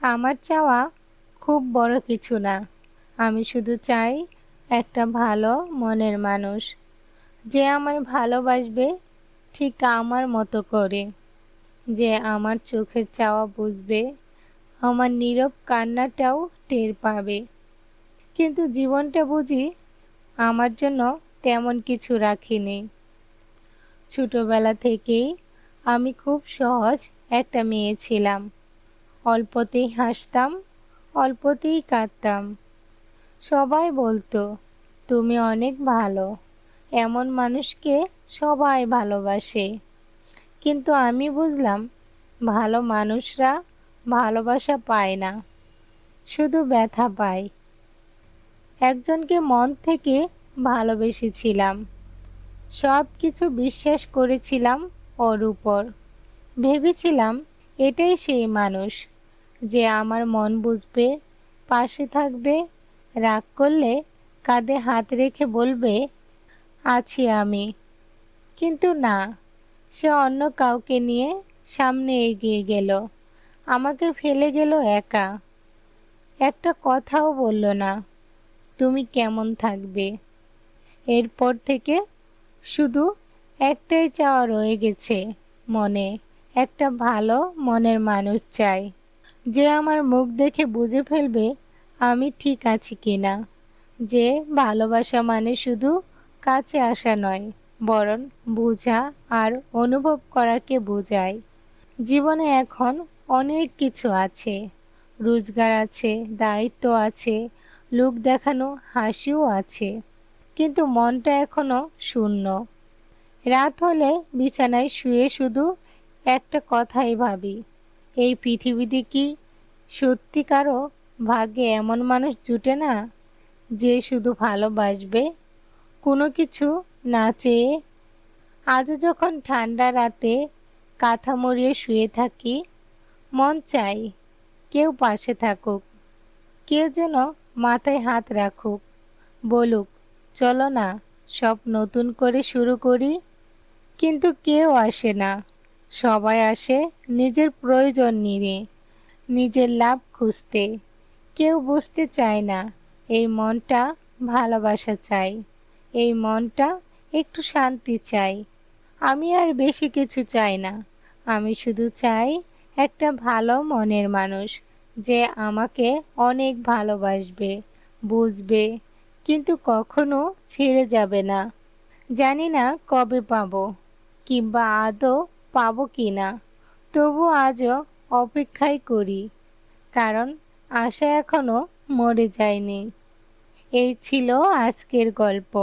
আমার চাওয়া খুব বড় কিছু না। আমি শুধু চাই একটা ভালো মনের মানুষ। যে আমার ভালোবাসবে ঠিক আমার মতো করে। যে আমার চোখের চাওয়া বুঝবে, আমার নীরব কান্নাটাও টের পাবে। কিন্তু জীবনটা বুঝি আমার জন্য তেমন কিছু রাখিনি। ছোটোবেলা থেকেই আমি খুব সহজ একটা মেয়ে ছিলাম। অল্পতেই হাসতাম, অল্পতেই কাঁদতাম। সবাই বলতো, তুমি অনেক ভালো। এমন মানুষকে সবাই ভালোবাসে। কিন্তু আমি বুঝলাম, ভালো মানুষরা ভালোবাসা পায় না, শুধু ব্যথা পায়। একজনকে মন থেকে ভালোবেসেছিলাম সব কিছু বিশ্বাস করেছিলাম ওর উপর। ভেবেছিলাম, এটাই সেই মানুষ। যে আমার মন বুঝবে, পাশে থাকবে, রাগ করলে কাঁধে হাত রেখে বলবে, আছি আমি। কিন্তু না, সে অন্য কাউকে নিয়ে সামনে এগিয়ে গেল। আমাকে ফেলে গেল একা। একটা কথাও বলল না, তুমি কেমন থাকবে? এরপর থেকে শুধু একটাই চাওয়া রয়ে গেছে মনে, একটা ভালো মনের মানুষ চাই। যে আমার মুখ দেখে বুঝে ফেলবে আমি ঠিক আছি কিনা যে ভালোবাসা মানে শুধু কাছে আসা নয়, বরং বোঝা আর অনুভব করাকে বোঝায়। জীবনে এখন অনেক কিছু আছে, রোজগার আছে, দায়িত্ব আছে, লোক দেখানো হাসিও আছে, কিন্তু মনটা এখনও শূন্য। রাত হলে বিছানায় শুয়ে শুধু একটা কথাই ভাবি এই পৃথিবীতে কি সত্যিকারও ভাগ্যে এমন মানুষ জুটে না যে শুধু ভালোবাসবে? কোনো কিছু না চেয়ে আজও যখন ঠান্ডা রাতে কাঁথা মরিয়ে শুয়ে থাকি, মন চাই কেউ পাশে থাকুক, কেউ যেন মাথায় হাত রাখুক, বলুক, চলো না, সব নতুন করে শুরু করি। কিন্তু কেউ আসে না। সবাই আসে নিজের প্রয়োজন নিয়ে, নিজের লাভ খুঁজতে। কেউ বুঝতে চায় না, এই মনটা ভালোবাসা চাই এই মনটা একটু শান্তি চাই আমি আর বেশি কিছু চাই না, আমি শুধু চাই একটা ভালো মনের মানুষ যে আমাকে অনেক ভালোবাসবে, বুঝবে, কিন্তু কখনো ছেড়ে যাবে না। জানি না কবে পাবো, কিংবা আদৌ পাবো কি না তবু আজও অপেক্ষাই করি, কারণ আশা এখনও মরে যায়নি। এই ছিল আজকের গল্প।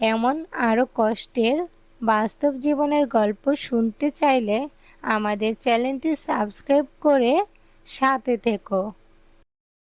এমন আরও কষ্টের বাস্তব জীবনের গল্প শুনতে চাইলে আমাদের চ্যানেলটি সাবস্ক্রাইব করে সাথে থেকো।